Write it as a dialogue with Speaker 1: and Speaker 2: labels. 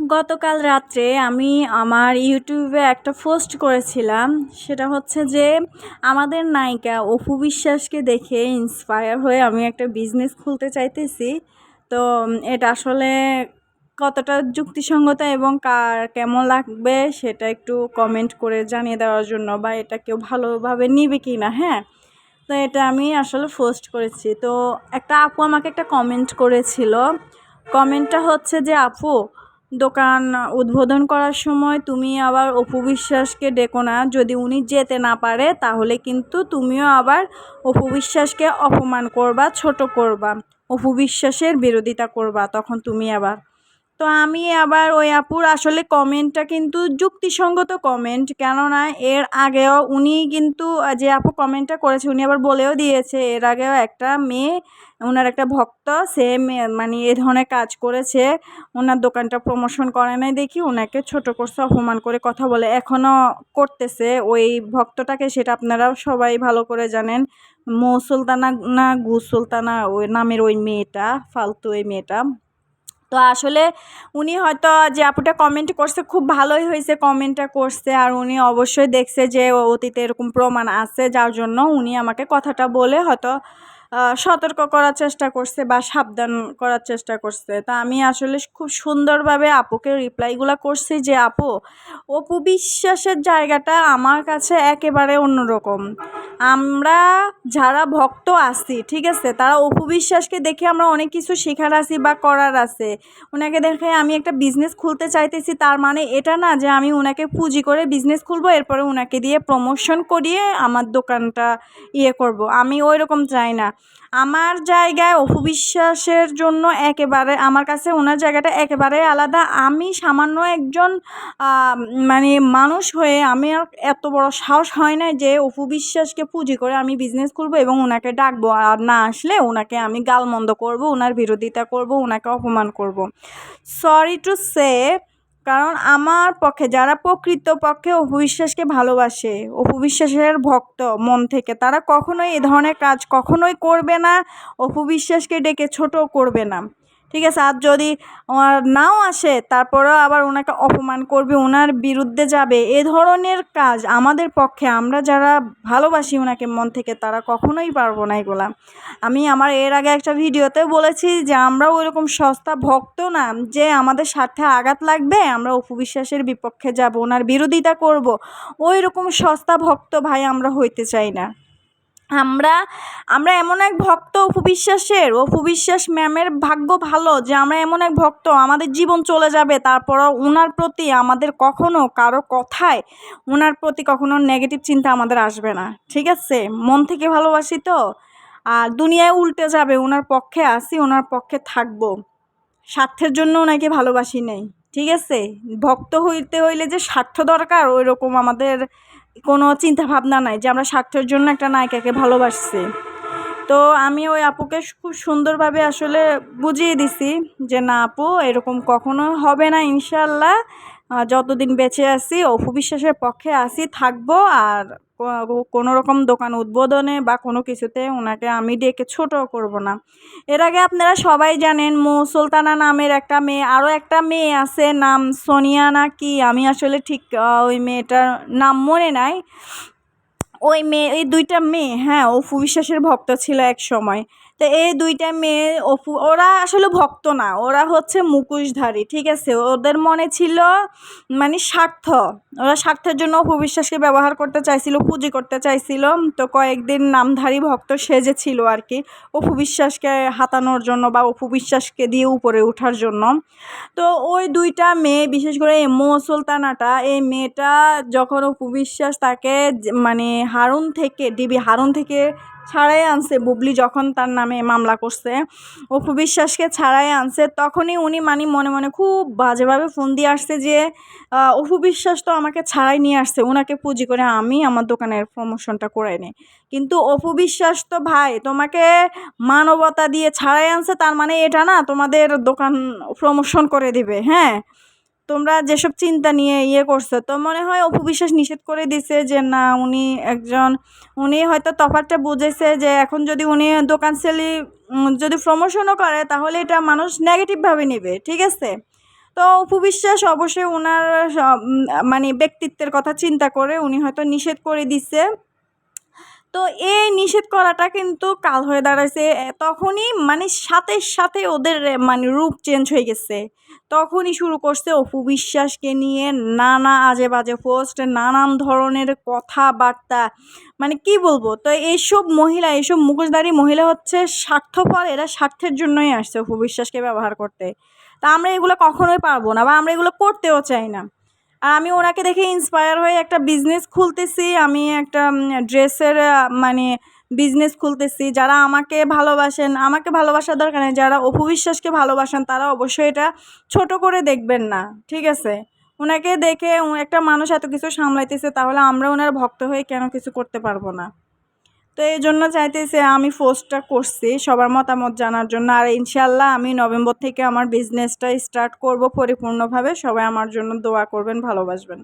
Speaker 1: গতকাল রাত্রে আমি আমার ইউটিউবে একটা পোস্ট করেছিলাম। সেটা হচ্ছে যে, আমাদের নায়িকা অপু বিশ্বাসকে দেখে ইন্সপায়ার হয়ে আমি একটা বিজনেস খুলতে চাইতেছি। তো এটা আসলে কতটা যুক্তিসঙ্গত এবং কার কেমন লাগবে সেটা একটু কমেন্ট করে জানিয়ে দেওয়ার জন্য বা এটা কেউ ভালোভাবে নিবে কি না হ্যাঁ? তো এটা আমি আসলে পোস্ট করেছি। তো একটা আপু আমাকে একটা কমেন্ট করেছিল। কমেন্টটা হচ্ছে যে, আপু দোকান উদ্বোধন করার সময় তুমি আবার অপু বিশ্বাসকে ডেকো না। যদি উনি যেতে না পারে, তাহলে কিন্তু তুমিও আবার অপু বিশ্বাসকে অপমান করবা, ছোট করবা। অপু বিশ্বাসের বিরোধিতা করবা, তখন তুমি আবার তো আমি আবার ওই আপুর আসলে কমেন্টটা কিন্তু যুক্তিসঙ্গত কমেন্ট। কেননা এর আগেও উনি কিন্তু, যে আপু কমেন্টটা করেছে, উনি আবার বলেও দিয়েছে, এর আগেও একটা মেয়ে ওনার একটা ভক্ত, সে মানে এ ধরনের কাজ করেছে ওনার দোকানটা প্রমোশন করে নাই দেখি ওনাকে ছোট করছে, অপমান করে কথা বলে এখনও করতেছে। ওই ভক্তটাকে সেটা আপনারা সবাই ভালো করে জানেন মৌ সুলতানা না গু সুলতানা ওই নামের ওই মেয়েটা, ফালতু ওই মেয়েটা। তো আসলে উনি হয়তো যে আপুটা কমেন্ট করছে খুব ভালোই হয়েছে কমেন্টটা করছে। আর উনি অবশ্যই দেখছে যে অতীতে এরকম প্রমাণ আছে, যার জন্য উনি আমাকে কথাটা বলে হয়তো সতর্ক করার চেষ্টা করছে বা সাবধান করার চেষ্টা করছে। তা আমি আসলে খুব সুন্দরভাবে আপুকে রিপ্লাইগুলো করছি যে, আপু, অপু বিশ্বাসের জায়গাটা আমার কাছে একেবারে অন্যরকম। আমরা যারা ভক্ত আছি, ঠিক আছে? তারা অপু বিশ্বাসকে দেখে আমরা অনেক কিছু শেখার আছি বা করার আছে। ওনাকে দেখে আমি একটা বিজনেস খুলতে চাইতেছি, তার মানে এটা না যে আমি ওনাকে পুঁজি করে বিজনেস খুলবো, এরপরে ওনাকে দিয়ে প্রমোশন করিয়ে আমার দোকানটা ইয়ে করব। আমি ওই রকম চাই না। আমার জায়গায় অপু বিশ্বাসের জন্য একেবারে, আমার কাছে ওনার জায়গাটা একেবারে আলাদা। আমি সামান্য একজন মানে মানুষ হয়ে আমি আর এত বড় সাহস হয় না যে অপু বিশ্বাসকে পুঁজি করে আমি বিজনেস খুলবো এবং ওনাকে ডাকবো। আর না আসলে ওনাকে আমি গালমন্দ করব, ওনার বিরোধিতা করব, ওনাকে অপমান করব। সরি টু সে কারণ আমার পক্ষে, যারা প্রকৃত পক্ষে অপু বিশ্বাসকে ভালোবাসে, অপু বিশ্বাসের ভক্ত মন থেকে, তারা কখনোই এ ধরনের কাজ কখনোই করবে না, অপু বিশ্বাসকে ডেকে ছোট করবে না। ঠিক আছে? আর যদি নাও আসে, তারপরেও আবার ওনাকে অপমান করবে, ওনার বিরুদ্ধে যাবে, এ ধরনের কাজ আমাদের পক্ষে, আমরা যারা ভালোবাসি ওনাকে মন থেকে, তারা কখনোই পারব না এগুলা। আমি আমার এর আগে একটা ভিডিওতে বলেছি যে, আমরা ওইরকম সস্তা ভক্ত না, যে আমাদের স্বার্থে আঘাত লাগবে, আমরা অপবিশ্বাসের বিপক্ষে যাব, ওনার বিরোধিতা করব ওই রকম সস্তা ভক্ত ভাই আমরা হইতে চাই না। আমরা আমরা এমন এক ভক্ত উপবিশ্বাসের উপবিশ্বাস ম্যামের ভাগ্য ভালো যে আমরা এমন এক ভক্ত, আমাদের জীবন চলে যাবে, তারপরও ওনার প্রতি আমাদের কখনো কারও কথায় ওনার প্রতি কখনো নেগেটিভ চিন্তা আমাদের আসবে না, ঠিক আছে? মন থেকে ভালোবাসি তো? আর দুনিয়ায় উল্টে যাবে ওনার পক্ষে আসি ওনার পক্ষে থাকব। স্বার্থের জন্য ওনাকে ভালোবাসি নেই, ঠিক আছে? ভক্ত হইতে হইলে যে স্বার্থ দরকার ওই রকম আমাদের কোনো চিন্তা ভাবনা নাই যে আমরা স্বার্থের জন্য একটা নায়িকাকে ভালোবাসছি। তো আমি ওই আপুকে খুব সুন্দরভাবে আসলে বুঝিয়ে দিছি যে, না আপু, এরকম কখনো হবে না ইনশাল্লাহ যতদিন বেঁচে আছি অপু বিশ্বাসের পক্ষে আসি থাকব আর কোনো রকম দোকান উদ্বোধনে বা কোনো কিছুতে ওনাকে আমি ডেকে ছোট করব না। এর আগে আপনারা সবাই জানেন, মৌ সুলতানা নামের একটা মেয়ে, আরও একটা মেয়ে আছে, নাম সোনিয়া না কি, আমি আসলে ঠিক ওই মেয়েটার নাম মনে নাই। ওই মেয়ে, এই দুইটা মেয়ে হ্যাঁ অপু বিশ্বাসের ভক্ত ছিল এক সময়। তো এই দুইটা মেয়ে অপু, ওরা আসলে ভক্ত না, ওরা হচ্ছে মুখোশধারী, ঠিক আছে? ওদের মনে ছিল মানে স্বার্থ। ওরা স্বার্থের জন্য অপু বিশ্বাসকে ব্যবহার করতে চাইছিল, পুঁজি করতে চাইছিল। তো কয়েকদিন নামধারী ভক্ত সেজেছিল আর কি, অপু বিশ্বাসকে হাতানোর জন্য বা অপু বিশ্বাসকে দিয়ে উপরে ওঠার জন্য। তো ওই দুইটা মেয়ে, বিশেষ করে এই মো সুলতানাটা, এই মেয়েটা যখন অপু বিশ্বাস তাকে মানে হারুন থেকে, ডিবি হারুন থেকে ছাড়াই আনছে। বুবলি যখন তার নামে মামলা করছে, অপু বিশ্বাসকে ছাড়াই আনছে, তখনই উনি মানে মনে মনে খুব বাজেভাবে ফোন দিয়ে আসছে যে অপু বিশ্বাস তো আমাকে ছাড়াই নিয়ে আসছে ওনাকে পুঁজি করে আমি আমার দোকানের প্রমোশনটা করে নিই। কিন্তু অপু বিশ্বাস তো ভাই, তোমাকে মানবতা দিয়ে ছাড়াই আনছে, তার মানে এটা না তোমাদের দোকান প্রমোশন করে দিবে হ্যাঁ? তোমরা যেসব চিন্তা নিয়ে ইয়ে করছ, তো মনে হয় অপু বিশ্বাস নিষেধ করে দিছে যে না, উনি একজন, উনি হয়তো তফাতটা বুঝেছে যে এখন যদি উনি দোকান সেলি যদি প্রমোশনও করে, তাহলে এটা মানুষ নেগেটিভভাবে নেবে, ঠিক আছে? তো তো অপু বিশ্বাস অবশ্যই ওনার মানে ব্যক্তিত্বের কথা চিন্তা করে উনি হয়তো নিষেধ করে দিছে। তো এই নিষেধ করাটা কিন্তু কাল হয়ে দাঁড়াইছে। তখনই মানে সাথে সাথে ওদের মানে রূপ চেঞ্জ হয়ে গেছে। তখনই শুরু করছে অপু বিশ্বাসকে নিয়ে নানা আজে বাজে পোস্ট নানান ধরনের কথাবার্তা। মানে কি বলব? তো এইসব মহিলা, এইসব মুখোশধারী মহিলা হচ্ছে স্বার্থপর, এরা স্বার্থের জন্যই আসছে অপু বিশ্বাসকে ব্যবহার করতে। তা আমরা এগুলো কখনোই পারব না বা আমরা এগুলো করতেও চাই না। আমি ওনাকে দেখে ইন্সপায়ার হয়ে একটা বিজনেস খুলতেছি। আমি একটা ড্রেসের মানে বিজনেস খুলতেছি। যারা আমাকে ভালোবাসেন, আমাকে ভালোবাসার দরকার নেই। যারা অপু বিশ্বাসকে ভালোবাসেন, তারা অবশ্যই এটা ছোট করে দেখবেন না, ঠিক আছে? ওনাকে দেখে একটা মানুষ এত কিছু সামলাইতেছে, তাহলে আমরা ওনার ভক্ত হয়ে কেন কিছু করতে পারব না? তো এই জন্য চাইতেছে আমি ফোর্সটা করছি, সবার মতামত জানার জন্য। আর ইনশাল্লাহ আমি নভেম্বর থেকে আমার বিজনেসটা স্টার্ট করব পরিপূর্ণভাবে। সবাই আমার জন্য দোয়া করবেন, ভালোবাসবেন।